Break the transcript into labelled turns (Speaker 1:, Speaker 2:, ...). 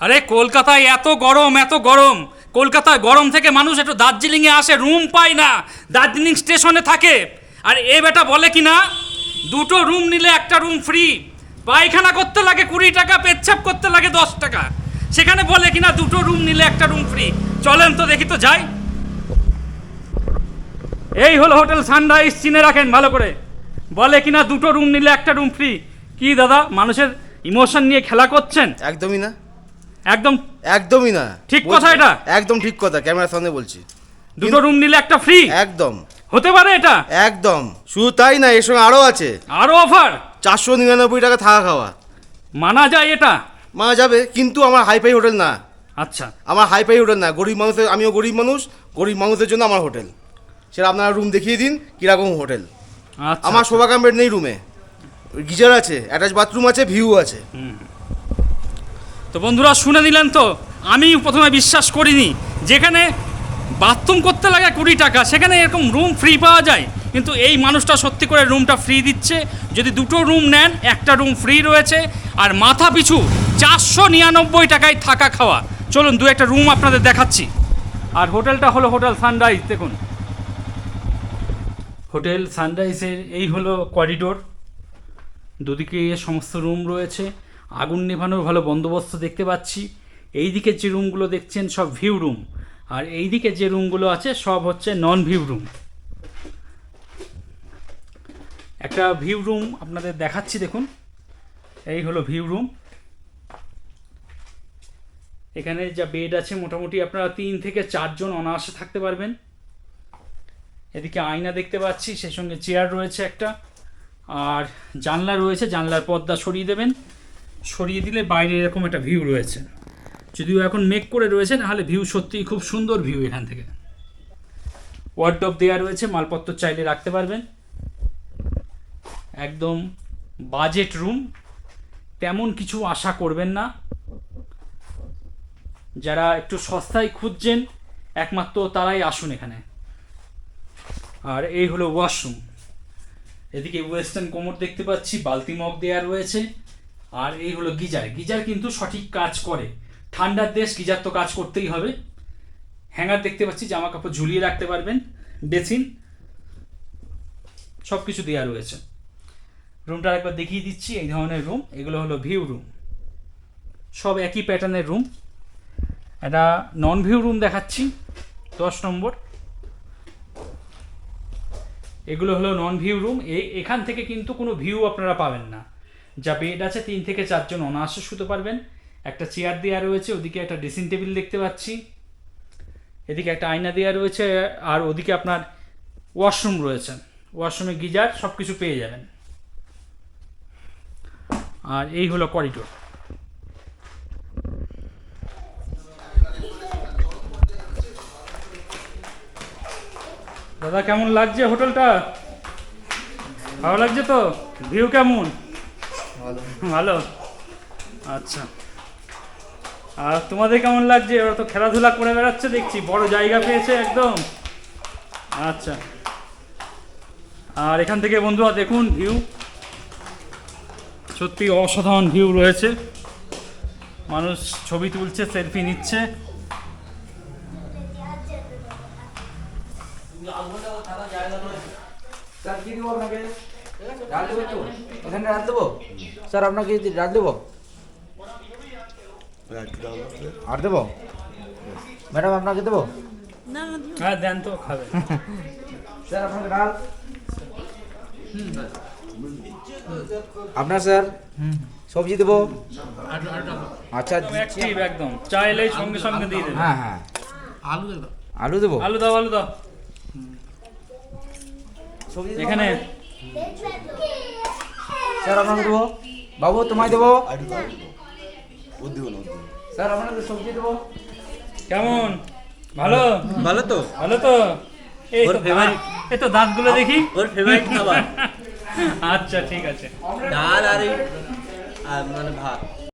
Speaker 1: আরে কলকাতায় এত গরম এত গরম। কলকাতায় গরম থেকে মানুষ একটু দার্জিলিংয়ে আসে রুম পায় না। দার্জিলিং স্টেশনে থাকে। আর এ বেটা বলে কি না দুটো রুম নিলে একটা রুম ফ্রি পায়খানা করতে লাগে কুড়ি টাকা, পেচ্ছাপ করতে লাগে দশ টাকা। সেখানে বলে কি না দুটো রুম নিলে একটা রুম ফ্রি চলেন তো দেখি তো যাই। এই হলো হোটেল সানরাইজ চিনে রাখেন ভালো করে। বলে কিনা, দুটো রুম নিলে একটা রুম ফ্রি কি দাদা, মানুষের ইমোশন নিয়ে খেলা করছেন?
Speaker 2: একদমই না।
Speaker 1: একদম
Speaker 2: একদমই না।
Speaker 1: ঠিক কথা এটা?
Speaker 2: একদম ঠিক কথা ক্যামেরার সামনে বলছি।
Speaker 1: দুটো রুম নিলে একটা ফ্রি
Speaker 2: একদম।
Speaker 1: হতে পারে এটা?
Speaker 2: একদম। শুধু তাই না এর সঙ্গে আরও আছে।
Speaker 1: আরও অফার
Speaker 2: চারশো নিরানব্বই টাকা থাকা খাওয়া।
Speaker 1: মানা যায় এটা?
Speaker 2: মা যাবে কিন্তু আমার হাইফাই হোটেল না।
Speaker 1: আচ্ছা।
Speaker 2: আমার হাইফাই হোটেল না। গরিব মানুষের আমিও গরিব মানুষ গরিব মানুষের জন্য আমার হোটেল। সেটা আপনারা রুম দেখিয়ে দিন কীরকম হোটেল।
Speaker 1: আচ্ছা।
Speaker 2: আমার শোভা কাম্পের নেই রুমে গিজার আছে অ্যাটাচ বাথরুম আছে ভিউ আছে।
Speaker 1: তো বন্ধুরা শুনে নিলেন তো, আমি প্রথমে বিশ্বাস করিনি। যেখানে বাথরুম করতে লাগে কুড়ি টাকা, সেখানে এরকম রুম ফ্রি পাওয়া যায়। কিন্তু এই মানুষটা সত্যি করে রুমটা ফ্রি দিচ্ছে। যদি দুটো রুম নেন, একটা রুম ফ্রি রয়েছে। আর মাথা পিছু চারশো নিরানব্বই টাকায় থাকা খাওয়া। চলুন দু একটা রুম আপনাদের দেখাচ্ছি। আর হোটেলটা হলো হোটেল সানরাইজ, দেখুন। হোটেল সানরাইজের এই হলো করিডোর দুদিকে সমস্ত রুম রয়েছে। আগুন নেভানোর ভালো বন্দোবস্ত দেখতে পাচ্ছি। এই দিকে যে রুমগুলো দেখছেন সব ভিউ রুম আর এই দিকে যে রুমগুলো আছে সব হচ্ছে নন ভিউ রুম একটা ভিউ রুম আপনাদের দেখাচ্ছি দেখুন। এই হলো ভিউ রুম এখানে যা বেড আছে মোটামুটি আপনারা তিন থেকে চারজন অনায়াসে থাকতে পারবেন। এদিকে আয়না দেখতে পাচ্ছি, সেই সঙ্গে চেয়ার রয়েছে একটা। আর জানলা রয়েছে, জানলার পর্দা সরিয়ে দেবেন। সরিয়ে দিলে বাইরে এরকম একটা ভিউ রয়েছে। যদিও এখন মেক করে রয়েছে, নাহলে ভিউ সত্যিই খুব সুন্দর ভিউ এখান থেকে। ওয়ার্ডব দেওয়া রয়েছে, মালপত্র চাইলে রাখতে পারবেন। একদম বাজেট রুম তেমন কিছু আশা করবেন না। যারা একটু সস্তায় খুঁজছেন, একমাত্র তারাই আসুন এখানে। আর এই হলো ওয়াশরুম এদিকে ওয়েস্টার্ন কোমর দেখতে পাচ্ছি, বালতি মগ দেওয়া রয়েছে। আর এই হলো গিজার। গিজার কিন্তু সঠিক কাজ করে। ঠান্ডার দেশ গিজার তো কাজ করতেই হবে। হ্যাঙ্গার দেখতে পাচ্ছি জামা কাপড় ঝুলিয়ে রাখতে পারবেন। বেসিন সব কিছু দেওয়া রয়েছে। রুমটা একবার দেখিয়ে দিচ্ছি, এই ধরনের রুম। এগুলো হলো ভিউ রুম। সব একই প্যাটার্নের রুম। একটা নন ভিউ রুম দেখাচ্ছি, দশ নম্বর। এগুলো হলো নন ভিউ রুম এখান থেকে কিন্তু কোনো ভিউ আপনারা পাবেন না। যা বেড আছে, তিন থেকে চারজন অনায়াসে শুতে পারবেন। একটা চেয়ার দেওয়া রয়েছে, ওদিকে একটা ড্রেসিং টেবিল দেখতে পাচ্ছি। এদিকে একটা আয়না দেওয়া রয়েছে, আর ওদিকে আপনার ওয়াশরুম রয়েছে। ওয়াশরুমে গিজার সব কিছু পেয়ে যাবেন। আর এই হলো করিডোর দাদা, কেমন লাগছে হোটেলটা ভালো লাগছে তো? ভিউ কেমন? ভালো। আচ্ছা। আর তোমাদের কেমন লাগছে? ওরা তো খেলাধুলা করে বেড়াচ্ছে দেখছি। বড় জায়গা পেয়েছে একদম। আচ্ছা। আর এখান থেকে বন্ধুরা দেখুন ভিউ সত্যি অসাধারণ ভিউ রয়েছে। মানুষ ছবি তুলছে সেলফি নিচ্ছে।
Speaker 3: স্যার দেবো দেবো এখানে দেবো? স্যার আপনাকে ডাল দেবো? আর দেবো? ম্যাডাম আপনাকে দেবো?
Speaker 1: হ্যাঁ দেন তো খাবে।
Speaker 3: স্যার আপনাকে আপনার স্যার? সবজি দেবো? আচ্ছা
Speaker 1: একদম চাইলেই সঙ্গে সঙ্গে দিয়ে দেবে
Speaker 3: হ্যাঁ হ্যাঁ। আলু দেবো?
Speaker 1: আলু দাও আলু দাও।
Speaker 3: সবজি দেবো?
Speaker 1: এখানে
Speaker 3: স্যার আপনাকে দেবো। বাবু তোমায় দেবো। স্যার আপনাকে সবজি দেবো।
Speaker 1: কেমন? ভালো?
Speaker 4: ভালো তো।
Speaker 1: ভালো তো? এই
Speaker 4: ওর
Speaker 1: তো দাঁত- এই তো দাঁতগুলো দেখি।
Speaker 4: ওর ফেভারিট খাবার।
Speaker 1: আচ্ছা ঠিক আছে।
Speaker 4: ডাল আর আর মানে ভাত।